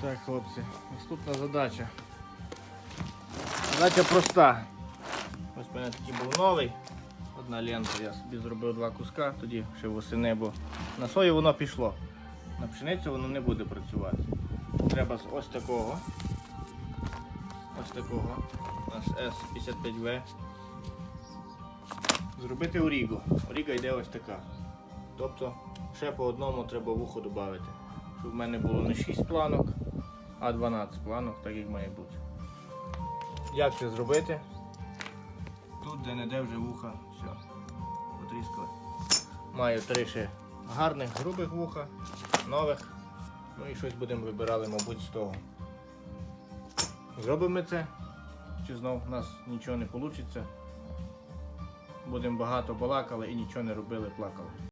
Так, хлопці, наступна задача. Задача проста. Ось у мене такий був новий. Одна лента, я собі зробив два куска, тоді ще восени, бо на сою воно пішло. На пшеницю воно не буде працювати. Треба з ось такого. Ось такого. У нас S55V. Зробити оріго. Оріга йде ось така. Тобто ще по одному треба вухо додати. Щоб в мене було не 6 планок, а 12 планок, так як має бути. Як це зробити? Тут де не де вже вуха, все, потріскали. Маю три ще гарних, грубих вуха, нових. Ну і щось будемо вибирали, мабуть, з того. Зробимо ми це, чи знов у нас нічого не вийде. Будемо багато балакали і нічого не робили, плакали.